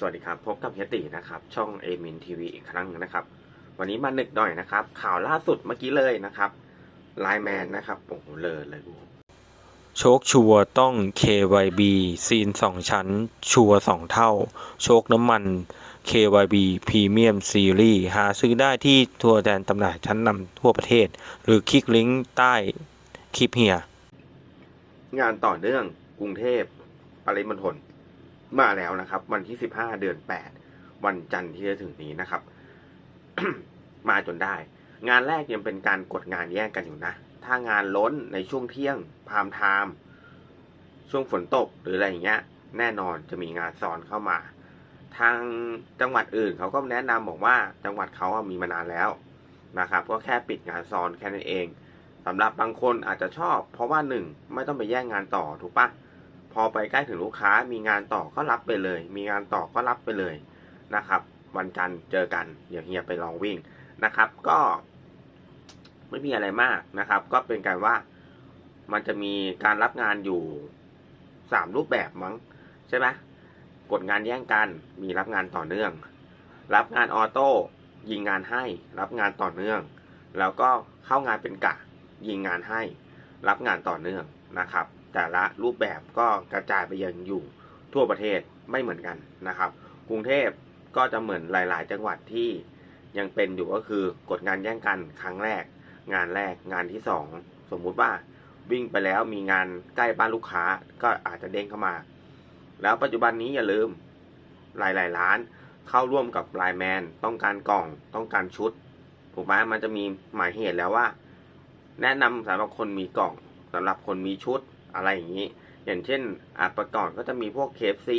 สวัสดีครับ พบกับเฮียตินะครับ ช่องเอมินทีวีอีกครั้งหนึ่งนะครับ วันนี้มาหนึกหน่อยนะครับ ข่าวล่าสุดเมื่อกี้เลยนะครับไลแมนนะครับโอ้โหเลยเลยกูโชคชัวร์ต้อง KYB ซีน 2 ชั้น ชัวร์2เท่า โชคน้ำมัน KYB พรีเมียมซีรีส์หาซื้อได้ที่ทัวร์แดนตำหน่ายชั้นนำทั่วประเทศ หรือคลิกลิงก์ใต้คลิปเฮีย งานต่อเนื่องกรุงเทพปริมณฑล มาแล้วนะครับ วันที่15เดือน8วันจันทร์ที่จะถึงนี้นะครับ มาจนได้ งานแรกยังเป็นการกดงานแย่งกันอยู่นะ ถ้างานล้นในช่วงเที่ยงพามไทม์ช่วงฝนตกหรืออะไรอย่างเงี้ย แน่นอนจะมีงานซ้อนเข้ามา ทางจังหวัดอื่นเขาก็แนะนำบอกว่าจังหวัดเขามีมานานแล้วนะครับ ก็แค่ปิดงานซ้อนแค่นั้นเองสำหรับบางคนอาจจะชอบ เพราะว่าหนึ่งไม่ต้องไปแย่งงานต่อถูกปะ พอไปใกล้ถึงลูกค้ามีงานต่อก็รับไปเลย มีงานต่อก็รับไปเลยนะครับ วันจันทร์เจอกันเดี๋ยวเฮียไปลองวิ่งนะครับ ก็ ไม่มีอะไรมากนะครับ ก็เป็นการว่ามันจะมีการรับงานอยู่สามรูปแบบมั้งใช่ไหมกดงานแย่งกัน มีรับงานต่อเนื่อง รับงานออโต้ยิงงานให้ รับงานต่อเนื่อง แล้วก็เข้างานเป็นกะ ยิงงานให้ รับงานต่อเนื่องนะครับ แต่ละรูปแบบก็กระจายไปยังอยู่ทั่วประเทศไม่เหมือนกันนะครับ กรุงเทพก็จะเหมือนหลาย ๆ จังหวัดที่ยังเป็นอยู่ก็คือกดงานแย่งกันครั้งแรก งานแรกงานที่สองสมมุติว่าวิ่งไปแล้วมีงานใกล้บ้านลูกค้าก็อาจจะเด้งเข้ามา แล้วปัจจุบันนี้อย่าลืมหลาย ๆ ร้านเข้าร่วมกับไลแมนต้องการกล่องต้องการชุดถูกไหมมันจะมีหมายเหตุแล้วว่า แนะนำสำหรับคนมีกล่องสำหรับคนมีชุด อะไรอย่างนี้ อย่างเช่นอาประกอบก็จะมีพวก KFC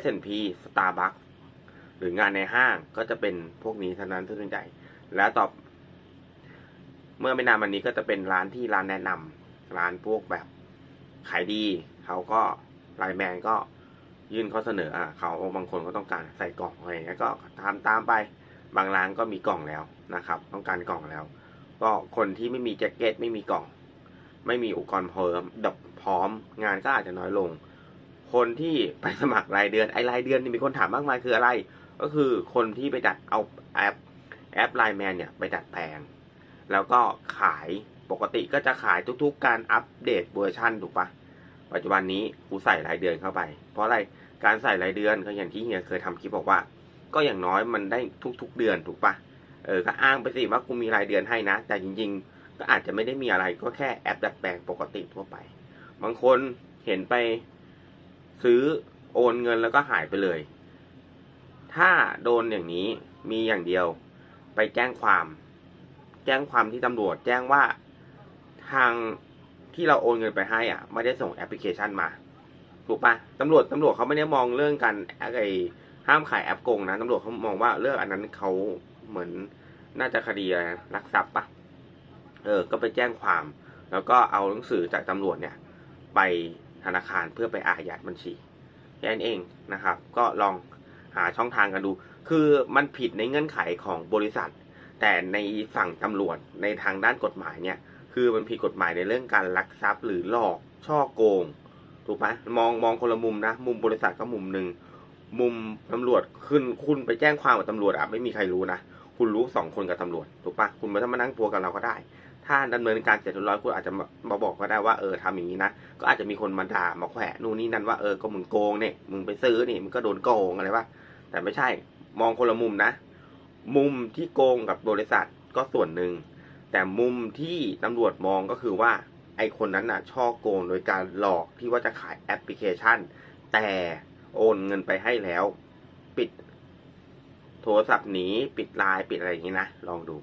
S&P Starbucks หรืองานในห้างก็จะเป็นพวกนี้เท่านั้นที่ส่วนใหญ่ แล้วต่อเมื่อไม่นานมานี้ก็จะเป็นร้านที่ร้านแนะนำร้านพวกแบบขายดีเขาก็ไลน์แมนก็ยื่นข้อเสนออะเขาบางคนก็ต้องการใส่กล่องอะไรอย่างเงี้ยก็ทำตามไปบางร้านก็มีกล่องแล้วนะครับ ต้องการกล่องแล้ว ก็คนที่ไม่มีแจ็คเก็ตไม่มีกล่อง ไม่มีอุปกรณ์เพิ่มดับพร้อมงานก็อาจจะน้อยลง คนที่ไปสมัครรายเดือนไอรายเดือนนี่มีคนถามมากมายคืออะไร ก็คือคนที่ไปดัดเอาแอปแอปไลน์แมนเนี่ยไปดัดแปลง แล้วก็ขายปกติก็จะขายทุกๆ การอัปเดตเวอร์ชันถูกปะปัจจุบันนี้กูใส่รายเดือนเข้าไป เพราะอะไรการใส่รายเดือนก็อย่างที่เฮียเคยทำคลิปบอกว่า ก็อย่างน้อยมันได้ทุกๆเดือนถูกปะเออก็อ้างไปสิว่ากูมีรายเดือนให้นะ แต่จริงๆ ก็อาจจะไม่ได้มีอะไรก็แค่แอปดัดแปลงปกติทั่วไป บางคนเห็นไปซื้อโอนเงินแล้วก็หายไปเลย ถ้าโดนอย่างนี้มีอย่างเดียวไปแจ้งความ แจ้งความที่ตำรวจ แจ้งว่าทางที่เราโอนเงินไปให้อะ ไม่ได้ส่งแอปพลิเคชันมา ถูกปะตำรวจตำรวจเขาไม่ได้มองเรื่องการอะไอ้ห้ามขายแอปโกงนะตำรวจเขามองว่าเรื่องอันนั้นเขาเหมือนน่าจะคดีอะไรลักทรัพย์ปะ เออก็ไปแจ้งความ แล้วก็เอาหนังสือจากตำรวจเนี่ย ไปธนาคารเพื่อไปอายัดบัญชีแค่นั้นเองนะครับ ก็ลองหาช่องทางกันดู คือมันผิดในเงื่อนไขของบริษัท แต่ในฝั่งตำรวจในทางด้านกฎหมายเนี่ย คือมันผิดกฎหมายในเรื่องการลักทรัพย์ หรือหลอกช่อโกง ถูกไหมมองมองคนละมุมนะ มุมบริษัทก็มุมหนึ่ง มุมตำรวจขึ้นคุณไปแจ้งความกับตำรวจอะไม่มีใครรู้นะ คุณรู้สองคนกับตำรวจ ถูกปะคุณไม่ต้องมานั่งพัวกับเราก็ได้ ถ้าดำเนินการเสร็จเรียบร้อยคุณอาจจะมามาบอกก็ได้ว่าเออทำอย่างนี้นะ ก็อาจจะมีคนมาด่ามาแขวะนู่นนี่นั่นว่าเออก็มึงโกงเนี่ยมึงไปซื้อนี่มึงก็โดนโกงอะไรวะแต่ไม่ใช่มองคนละมุมนะ มุมที่โกงกับบริษัทก็ส่วนหนึ่ง แต่มุมที่ตำรวจมองก็คือว่าไอคนนั้นน่ะช่อโกงโดยการหลอกที่ว่าจะขายแอปพลิเคชัน แต่โอนเงินไปให้แล้ว ปิดโทรศัพท์หนีปิดไลน์ปิดอะไรอย่างนี้นะ ลองดู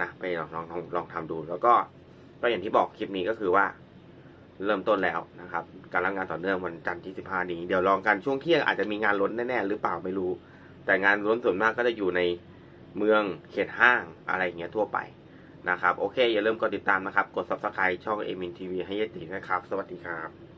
นะไปลองลองลองลองทำดู แล้วก็ก็อย่างที่บอกคลิปนี้ก็คือว่า เริ่มต้นแล้วนะครับ การรับงานต่อเนื่องวันจันทร์ที่15นี้ เดี๋ยวลองกันช่วงเที่ยงอาจจะมีงานล้นแน่ๆหรือเปล่าไม่รู้ แต่งานล้นส่วนมากก็จะอยู่ในเมืองเขตห้างอะไรอย่างเงี้ยทั่วไปนะครับ โอเค อย่าลืมกดติดตามนะครับ กด subscribe ช่องเอมินทีวีให้ยตินะครับ สวัสดีครับ